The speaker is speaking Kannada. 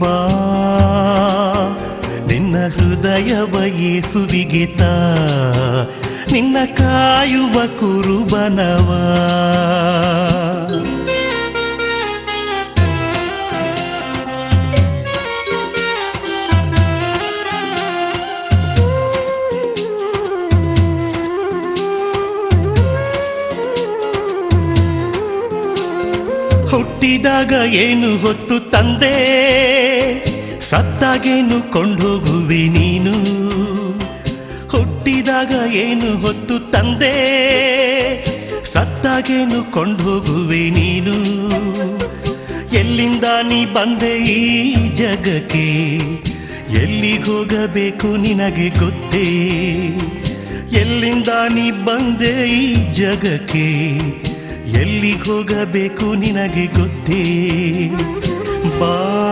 ಬಾ. ನಿನ್ನ ಹೃದಯವ ಯೇಸುವಿಗೆ ತಾ. ನಿನ್ನ ಕಾಯುವ ಕುರುಬನವ. ಹುಟ್ಟಿದಾಗ ಏನು ಹೊತ್ತು ತಂದೆ? ಸತ್ತಾಗೇನು ಕೊಂಡೋಗುವೆ ನೀನು? ಹುಟ್ಟಿದಾಗ ಏನು ಹೊತ್ತು ತಂದೆ? ಸತ್ತಾಗೇನು ಕೊಂಡೋಗುವೆ ನೀನು? ಎಲ್ಲಿಂದ ನೀ ಬಂದೆ ಈ ಜಗಕ್ಕೆ? ಎಲ್ಲಿಗೋಗಬೇಕು ನಿನಗೆ ಗೊತ್ತೇ? ಎಲ್ಲಿಂದ ನೀ ಬಂದೆ ಈ ಜಗಕ್ಕೆ? ಎಲ್ಲಿಗೆ ಹೋಗಬೇಕು ನಿನಗೆ ಗೊತ್ತೇ?